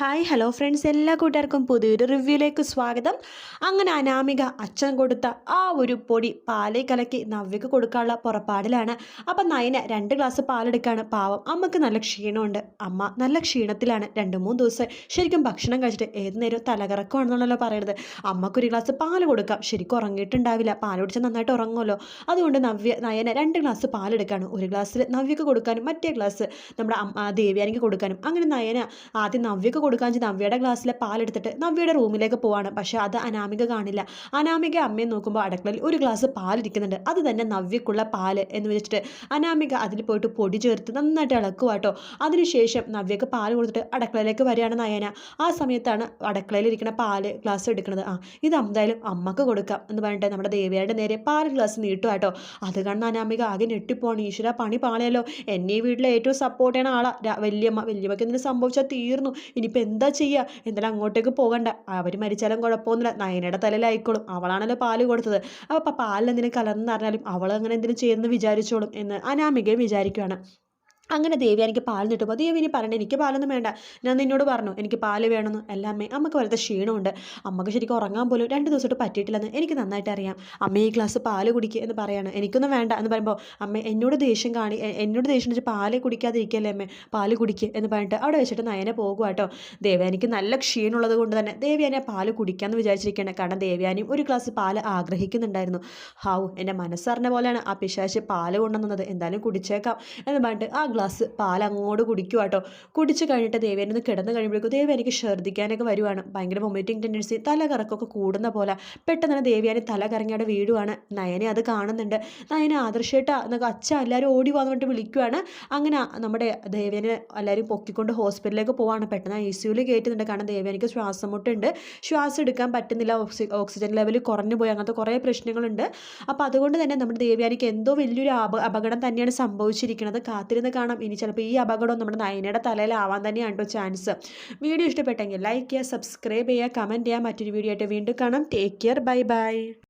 Hi hello friends എല്ലാ കൂട്ടുകാർക്കും പുതിയൊരു റിവ്യൂയിലേക്ക് സ്വാഗതം. അങ്ങനെ അനാമിക അച്ഛൻ കൊടുത്ത ആ ഒരു പൊടി പാലെ കലക്കി നവ്യക്ക് കൊടുക്കാനുള്ള പുറപ്പാടിലാണ്. അപ്പം നയന രണ്ട് ഗ്ലാസ് പാലെടുക്കാണ്. പാവം അമ്മയ്ക്ക് നല്ല ക്ഷീണമുണ്ട്. അമ്മ നല്ല ക്ഷീണത്തിലാണ്. രണ്ട് മൂന്ന് ദിവസം ശരിക്കും ഭക്ഷണം കഴിച്ചിട്ട് ഏത് നേരവും തലകറക്കമാണെന്നാണല്ലോ പറയുന്നത് അമ്മക്കൊരു ഗ്ലാസ് പാൽ കൊടുക്കാം. ശരിക്കും ഉറങ്ങിയിട്ടുണ്ടാവില്ല. പാൽ കുടിച്ചാൽ നന്നായിട്ട് ഉറങ്ങുമല്ലോ. അതുകൊണ്ട് നവ്യ നയന രണ്ട് ഗ്ലാസ് പാലെടുക്കാണ്. ഒരു ഗ്ലാസ്സിൽ നവ്യക്ക് കൊടുക്കാനും മറ്റേ ഗ്ലാസ് നമ്മുടെ ദേവ്യാനിക്ക് കൊടുക്കാനും. അങ്ങനെ നയന ആദ്യം നവ്യക്ക് കൊടുക്കാൻ വെച്ച് നവ്യയുടെ ഗ്ലാസ്സിലെ പാലെടുത്തിട്ട് നവ്യയുടെ റൂമിലേക്ക് പോവാണ്. പക്ഷെ അത് അനാമിക കാണില്ല. അനാമിക അമ്മയെ നോക്കുമ്പോൾ അടുക്കളയിൽ ഒരു ഗ്ലാസ് പാലിരിക്കുന്നുണ്ട്. അത് തന്നെ നവ്യക്കുള്ള പാൽ എന്ന് വെച്ചിട്ട് അനാമിക അതിൽ പോയിട്ട് പൊടി ചേർത്ത് നന്നായിട്ട് ഇളക്കുക കേട്ടോ അതിനുശേഷം നവ്യക്ക് പാൽ കൊടുത്തിട്ട് അടുക്കളയിലേക്ക് വരികയാണ് നയന. ആ സമയത്താണ് അടുക്കളയിൽ ഇരിക്കുന്ന പാൽ ഗ്ലാസ് എടുക്കുന്നത്. ആ ഇത് എന്തായാലും അമ്മയ്ക്ക് കൊടുക്കാം എന്ന് പറഞ്ഞിട്ട് നമ്മുടെ ദേവിയുടെ നേരെ പാൽ ഗ്ലാസ് നീട്ടുവാട്ടോ അത് കണ്ട് അനാമിക ആകെ ഞെട്ടിപ്പോണ് ഈശ്വര പണി പാളയല്ലോ. എന്നെ വീട്ടിലെ ഏറ്റവും സപ്പോർട്ട് ചെയ്യണ ആളാ. വലിയമ്മ വല്യമ്മക്ക് എന്തിനു സംഭവിച്ചാൽ തീർന്നു. ഇനിയിപ്പോൾ എന്താ ചെയ്യുക എന്തായാലും അങ്ങോട്ടേക്ക് പോകണ്ട. അവർ മരിച്ചാലും കുഴപ്പമൊന്നുമില്ല. നയനയുടെ തലയിലായിക്കോളും അവളാണല്ലോ പാൽ കൊടുത്തത്. അപ്പോൾ പാലിൽ എന്തിനും കലർന്നറിഞ്ഞാലും അവൾ അങ്ങനെ എന്തിനും ചെയ്യുമെന്ന് വിചാരിച്ചോളും എന്ന് അനാമികയും വിചാരിക്കുകയാണ് അങ്ങനെ ദേവി എനിക്ക് പാൽ നിട്ടുമ്പോൾ ദേവി ഇനി പറയണ്ട എനിക്ക് പാലൊന്നും വേണ്ട. ഞാൻ നിന്നോട് പറഞ്ഞു എനിക്ക് പാൽ വേണമെന്ന്. എല്ലാം അമ്മേ അമ്മയ്ക്ക് വലുത്ത ക്ഷീണമുണ്ട്. അമ്മയ്ക്ക് ശരിക്കും ഉറങ്ങാൻ പോലും രണ്ട് ദിവസമായിട്ട് പറ്റിയിട്ടില്ലെന്ന് എനിക്ക് നന്നായിട്ട് അറിയാം. അമ്മ ഈ ഗ്ലാസ് പാൽ കുടിക്കുക എന്ന് പറയാണ്. എനിക്കൊന്നും വേണ്ട എന്ന് പറയുമ്പോൾ അമ്മ എന്നോട് ദേഷ്യം കാണി എന്നോട് ദേഷ്യം വെച്ച് പാൽ കുടിക്കാതിരിക്കല്ലേ അമ്മേ? പാൽ കുടിക്കുക എന്ന് പറഞ്ഞിട്ട് അവിടെ വെച്ചിട്ട് നയനെ പോകുക കേട്ടോ ദേവയാനിക്ക് നല്ല ക്ഷീണമുള്ളത് കൊണ്ട് തന്നെ ദേവയാനി ആ പാൽ കുടിക്കാമെന്ന് വിചാരിച്ചിരിക്കുകയാണ് കാരണം ദേവയാനിയും ഒരു ഗ്ലാസ് പാൽ ആഗ്രഹിക്കുന്നുണ്ടായിരുന്നു. ഹാവു എന്റെ മനസ്സറിഞ്ഞ പോലെയാണ് ആ പിശാശ് പാൽ കൊണ്ടുവന്നത്. എന്തായാലും കുടിച്ചേക്കാം എന്ന് പറഞ്ഞിട്ട് ആ ഗ്ലാസ് പാൽ അങ്ങോട്ട് കുടിക്കുക കേട്ടോ. കുടിച്ച് കഴിഞ്ഞിട്ട് ദേവേനെ ഒന്ന് കിടന്ന് കഴിയുമ്പോഴേക്കും ദേവി എനിക്ക് ഛർദ്ദിക്കാനൊക്കെ വരുവാണ്. ഭയങ്കര വൊമിറ്റിംഗ് ടെൻഡൻസി തല കറക്കൊക്കെ കൂടുന്ന പോലെ പെട്ടെന്ന് തന്നെ ദേവിയാനെ തല കറങ്ങിയുടെ വീടുവാണ് നയനെ അത് കാണുന്നുണ്ട്. നയനെ ആദർശേട്ട എന്നൊക്കെ അച്ഛ എല്ലാവരും ഓടി വന്നിട്ട് വിളിക്കുവാണ്. അങ്ങനെ നമ്മുടെ ദേവേനെ എല്ലാവരും പൊക്കിക്കൊണ്ട് ഹോസ്പിറ്റലിലേക്ക് പോവാണ്. പെട്ടെന്ന് ഐ സിയുയിൽ കയറ്റുന്നുണ്ട് കാരണം ദേവേനിക്ക് ശ്വാസം മുട്ടുണ്ട് ശ്വാസം എടുക്കാൻ പറ്റുന്നില്ല. ഓക്സി ഓക്സിജൻ ലെവൽ കുറഞ്ഞു പോയി. അങ്ങനത്തെ കുറേ പ്രശ്നങ്ങളുണ്ട്. അപ്പോൾ അതുകൊണ്ട് തന്നെ നമ്മുടെ ദേവ്യാനിക്ക് എന്തോ വലിയൊരു അപകടം തന്നെയാണ് സംഭവിച്ചിരിക്കുന്നത്. കാത്തിരുന്ന് കാണാം ഇനി ചിലപ്പോൾ ഈ അപകടം നമ്മുടെ നയനയുടെ തലയിലാവാൻ തന്നെയാണ് കേട്ടോ ചാൻസ്. വീഡിയോ ഇഷ്ടപ്പെട്ടെങ്കിൽ ലൈക്ക് ചെയ്യുക സബ്സ്ക്രൈബ് ചെയ്യുക കമന്റ് ചെയ്യുക. മറ്റൊരു വീഡിയോ ആയിട്ട് വീണ്ടും കാണാം. Take care bye bye